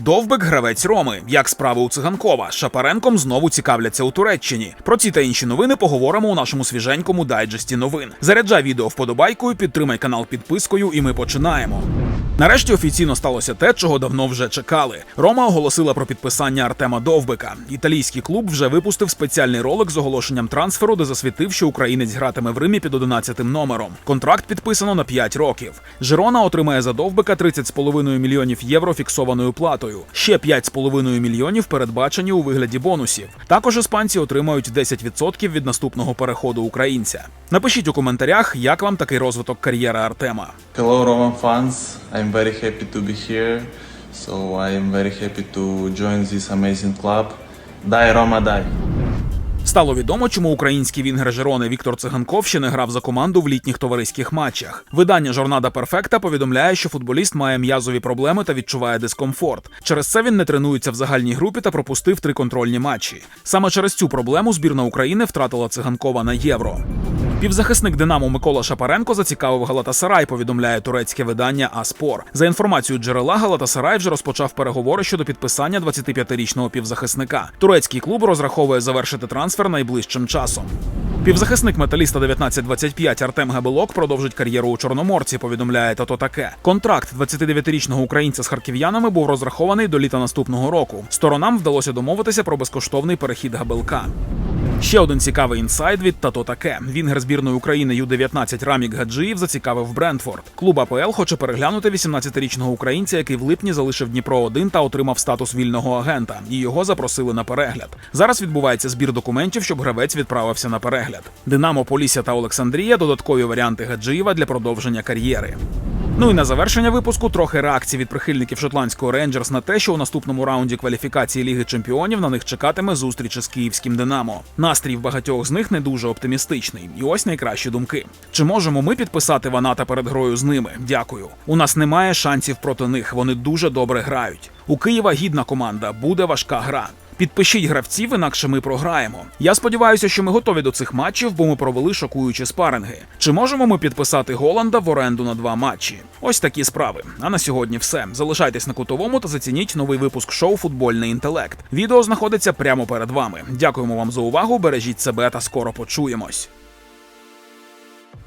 Довбик гравець Роми. Як справи у циганкова? Шапаренком знову цікавляться у Туреччині. Про ці та інші новини поговоримо у нашому свіженькому дайджесті новин. Заряджай відео вподобайкою, підтримай канал підпискою, і ми починаємо. Нарешті офіційно сталося те, чого давно вже чекали. Рома оголосила про підписання Артема Довбика. Італійський клуб вже випустив спеціальний ролик з оголошенням трансферу, де засвітив, що українець гратиме в Римі під 11 номером. Контракт підписано на 5 років. Жирона отримає за Довбика 30,5 мільйонів євро фіксованою платою. Ще 5,5 мільйонів передбачені у вигляді бонусів. Також іспанці отримають 10% від наступного переходу українця. Напишіть у коментарях, як вам такий розвиток кар'єри Артема. Hello, Roman fans. I'm very happy to be here. So I am very happy to join this amazing club. Die, Roma, die. Стало відомо, чому український вінгер Жерони Віктор Циганков ще не грав за команду в літніх товариських матчах. Видання Жорнада Перфекта повідомляє, що футболіст має м'язові проблеми та відчуває дискомфорт. Через це він не тренується в загальній групі та пропустив три контрольні матчі. Саме через цю проблему збірна України втратила циганкова на євро. Півзахисник Динамо Микола Шапаренко зацікавив Галатасарай, повідомляє турецьке видання Аспор. За інформацією джерела, Галатасарай вже розпочав переговори щодо підписання 25-річного півзахисника. Турецький клуб розраховує завершити трансфер найближчим часом. Півзахисник металіста 1925 Артем Габелок продовжить кар'єру у Чорноморці. Повідомляє тато таке. Контракт 29-річного українця з харків'янами був розрахований до літа наступного року. Сторонам вдалося домовитися про безкоштовний перехід Габелка. Ще один цікавий інсайд від тато таке. Вінгер збірної України Ю-19 Рамік Гаджиїв зацікавив Брентфорд. Клуб АПЛ хоче переглянути 18-річного українця, який в липні залишив Дніпро 1 та отримав статус вільного агента. І його запросили на перегляд. Зараз відбувається збір документів, щоб гравець відправився на перегляд. Динамо, Полісся та Олександрія додаткові варіанти Гаджиєва для продовження кар'єри. Ну і на завершення випуску трохи реакцій від прихильників шотландського Рейнджерс на те, що у наступному раунді кваліфікації Ліги Чемпіонів на них чекатиме зустріч із київським Динамо. Настрій в багатьох з них не дуже оптимістичний. І ось найкращі думки. Чи можемо ми підписати Ваната перед грою з ними? Дякую. У нас немає шансів проти них. Вони дуже добре грають. У Києва гідна команда, буде важка гра. Підпишіть гравців, інакше ми програємо. Я сподіваюся, що ми готові до цих матчів, бо ми провели шокуючі спаринги. Чи можемо ми підписати Голланда в оренду на два матчі? Ось такі справи. А на сьогодні все. Залишайтесь на кутовому та зацініть новий випуск шоу Футбольний інтелект. Відео знаходиться прямо перед вами. Дякуємо вам за увагу. Бережіть себе та скоро почуємось.